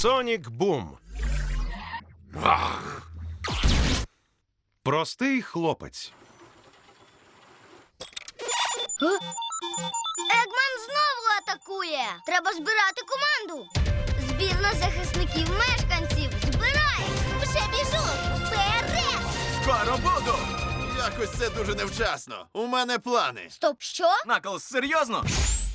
Сонік Бум. Простий хлопець. Егман знову атакує. Треба збирати команду. Збірна захисників мешканців. Збирай! Вже біжу! Вперед! Скоро буду! Якось це дуже невчасно. У мене плани. Стоп, що? Наклз, серйозно?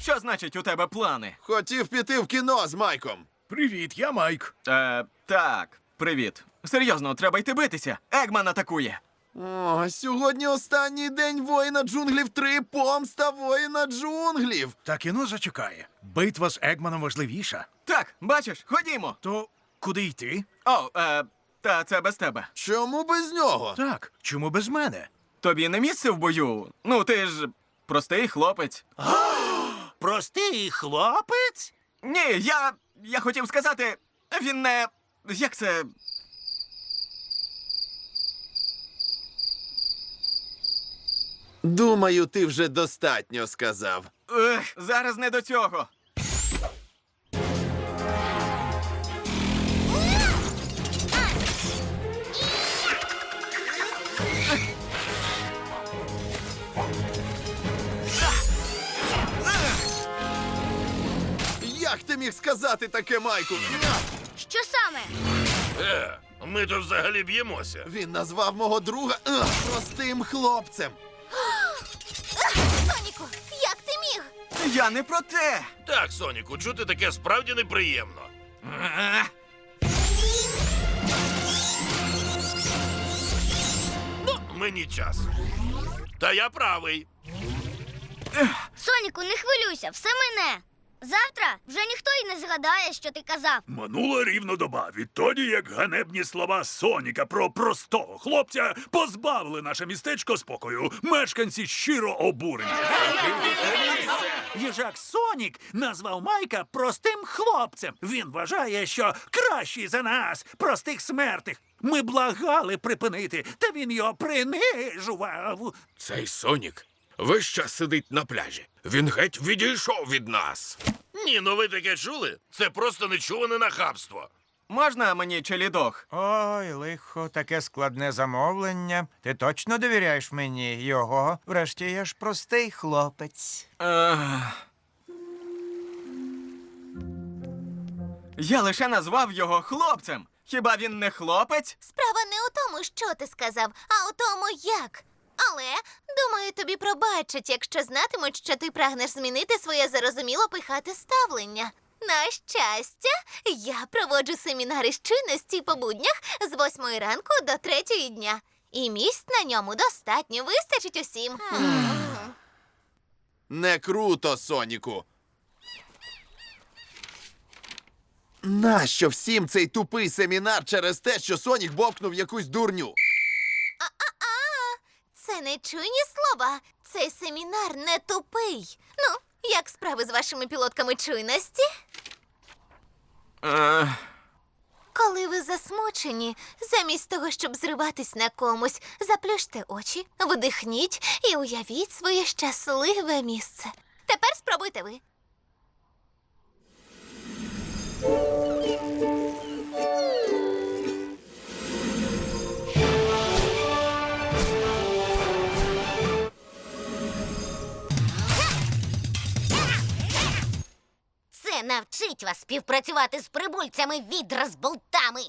Що значить у тебе плани? Хотів піти в кіно з Майком. Привіт, я Майк. Е, так, привіт. Серйозно, треба йти битися. Егман атакує. О, сьогодні останній день воїна джунглів 3. Помста воїна джунглів. Та кіно зачекає. Битва з Егманом важливіша. Так, бачиш, ходімо. То куди йти? О, е, та це без тебе. Чому без нього? Так, чому без мене? Тобі не місце в бою? Ну, ти ж простий хлопець. Простий хлопець? Ні, я. Я хотів сказати, він не. Як це. Думаю, ти вже достатньо сказав. Ех, зараз не до цього. Ти міг сказати таке, Майку? Що саме? Е, ми тут взагалі б'ємося. Він назвав мого друга ех, простим хлопцем. Соніку, як ти міг? Я не про те. Так, Соніку, чути таке справді неприємно. Е, Ну, мені час. Та я правий. Соніку, не хвилюйся, все мине. Завтра вже ніхто й не згадає, що ти казав. Минула рівно доба відтоді, як ганебні слова Соніка про простого хлопця позбавили наше містечко спокою. Мешканці щиро обурені. Їжак Сонік назвав Майка простим хлопцем. Він вважає, що кращий за нас, простих смертних. Ми благали припинити, та він його принижував. Цей Сонік весь час сидить на пляжі. Він геть відійшов від нас. Ні, ну ви таке чули? Це просто нечуване нахабство. Можна мені челідох? Ой, лихо, таке складне замовлення. Ти точно довіряєш мені його? Врешті я ж простий хлопець. Я лише назвав його хлопцем. Хіба він не хлопець? Справа не у тому, що ти сказав, а у тому, як. Але думаю, тобі пробачать, якщо знатимуть, що ти прагнеш змінити своє зарозуміло пихате ставлення. На щастя, я проводжу семінари з чинності по буднях з восьмої ранку до третьої дня. І місць на ньому достатньо вистачить усім. Не круто, Соніку. Нащо всім цей тупий семінар через те, що Сонік бовкнув якусь дурню? Це не чуйні слова. Цей семінар не тупий. Ну, як справи з вашими пілотками чуйності? Е... Коли ви засмучені, замість того, щоб зриватись на комусь, заплющте очі, вдихніть і уявіть своє щасливе місце. Тепер спробуйте ви. Навчить вас співпрацювати з прибульцями відра з болтами.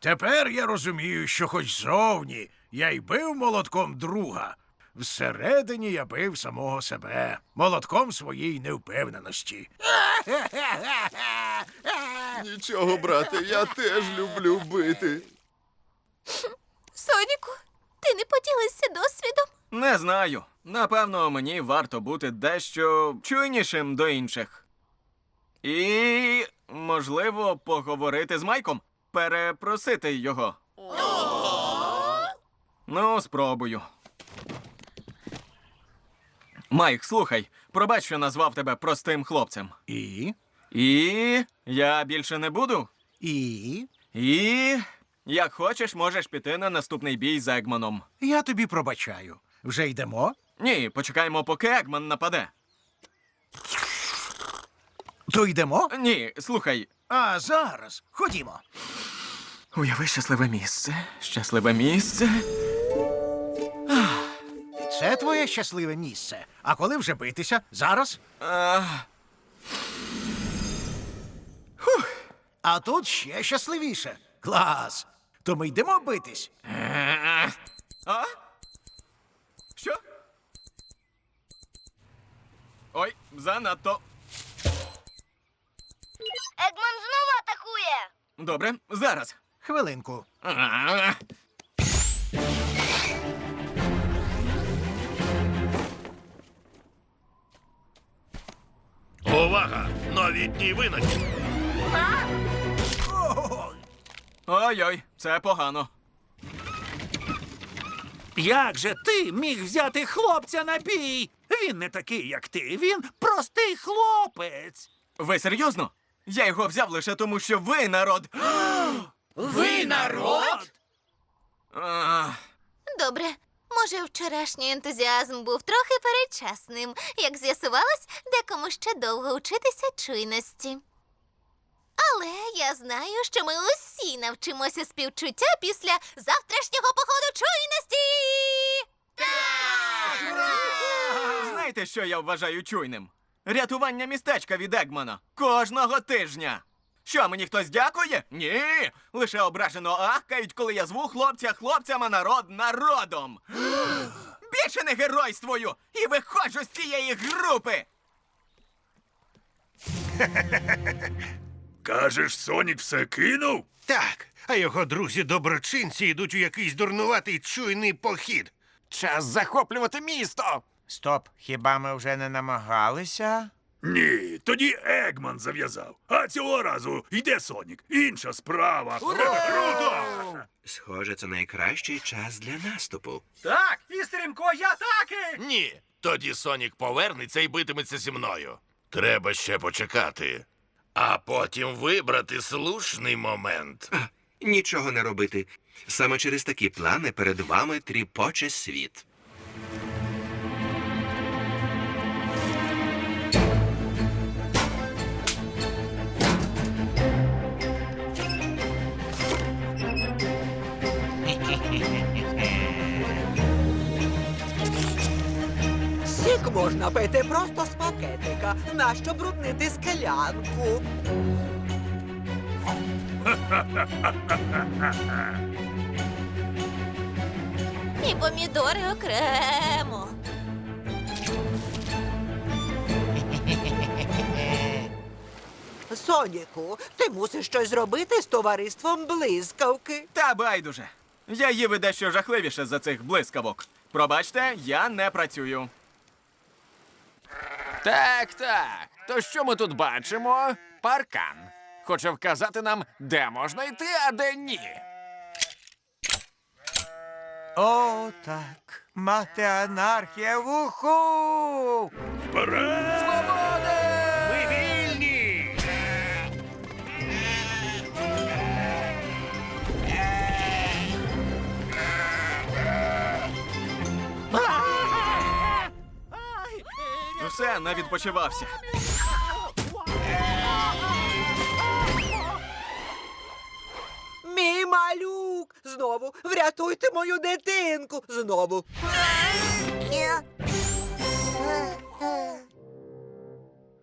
Тепер я розумію, що хоч зовні я й бив молотком друга. Всередині я бив самого себе, молотком своєї невпевненості. Нічого, брате, я теж люблю бити. Соніку, ти не поділився досвідом? Не знаю. Напевно, мені варто бути дещо чуйнішим до інших. І, можливо, поговорити з Майком, перепросити його. Ну, спробую. Майк, слухай, пробач, що назвав тебе простим хлопцем. І? І я більше не буду. І? І як хочеш, можеш піти на наступний бій з Егманом. Я тобі пробачаю. Вже йдемо? Ні, почекаємо, поки Егман нападе. То йдемо? Ні, слухай, А зараз. Ходімо. уяви щасливе місце. Щасливе місце. Це твоє щасливе місце. А коли вже битися? Зараз? А, А тут ще щасливіше. Клас. То ми йдемо битись. а? Що? Ой, занадто. Егман знову атакує. Добре, зараз. Хвилинку. Увага! Новітній винахід! Ой-ой, це погано. Як же ти міг взяти хлопця на бій? Він не такий, як ти. Він простий хлопець. Ви серйозно? Я його взяв лише тому, що ви народ. Ви народ? А, Добре. Може, вчорашній ентузіазм був трохи передчасним. Як з'ясувалось, декому ще довго учитися чуйності. Але я знаю, що ми усі навчимося співчуття після завтрашнього походу чуйності. Знаєте, що я вважаю чуйним? Рятування містечка від Егмана. Кожного тижня. Що, мені хтось дякує? Ні. Лише ображено ахкають, коли я зву хлопця хлопцям, а народ народом. Більше не геройствую і виходжу з цієї групи. Кажеш, Сонік все кинув? Так, а його друзі-доброчинці йдуть у якийсь дурнуватий чуйний похід. Час захоплювати місто. Стоп, хіба ми вже не намагалися? Ні, тоді Егман зав'язав. А цього разу йде Сонік. Інша справа. Круто! Схоже, це найкращий час для наступу. Так, і стрімкої атаки! Ні. Тоді Сонік повернеться і битиметься зі мною. Треба ще почекати. А потім вибрати слушний момент. А, нічого не робити. Саме через такі плани перед вами тріпоче світ. Можна пити просто з пакетика. Нащо бруднити склянку? І помідори окремо. Соніку, ти мусиш щось зробити з товариством блискавки. Та байдуже. Я їв і дещо жахливіше за цих блискавок. Пробачте, я не працюю. Так, так. То що ми тут бачимо? Паркан. Хоче вказати нам, де можна йти, а де ні. О, так. Мати анархія в уху! Вперед! Не відпочивався. Мій малюк! Знову врятуйте мою дитинку! Знову.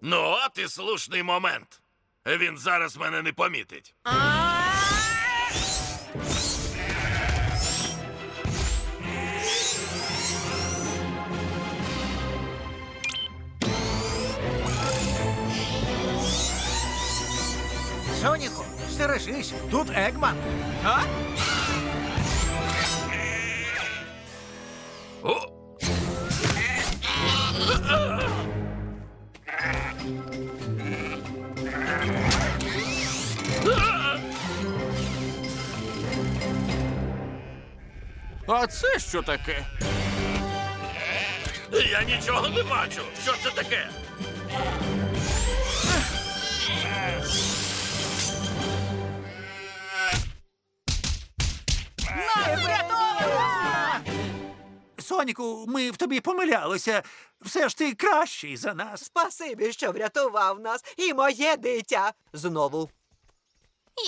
Ну, от і слушний момент. Він зараз мене не помітить. Соніку, стережись, тут Егман. А? А це що таке? Я нічого не бачу. Що це таке? Соніку, ми в тобі помилялися. Все ж ти кращий за нас. Спасибі, що врятував нас і моє дитя знову.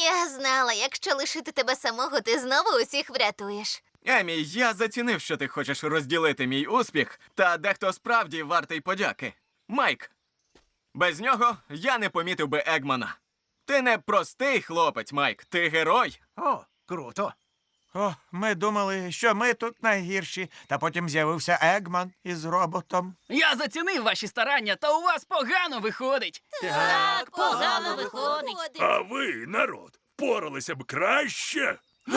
Я знала, якщо лишити тебе самого, ти знову усіх врятуєш. Емі, я зацінив, що ти хочеш розділити мій успіх, та дехто справді вартий подяки. Майк. Без нього я не помітив би Егмана. Ти не простий хлопець, Майк, ти герой. О, круто. О, ми думали, що ми тут найгірші, та потім з'явився Егман із роботом. Я зацінив ваші старання, та у вас погано виходить. Так, погано виходить. А ви, народ, впоралися б краще.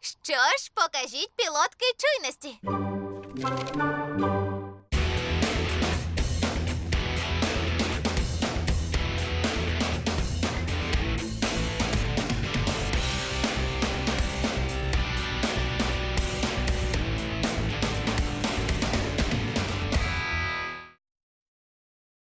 Що ж, покажіть пілотки чуйності.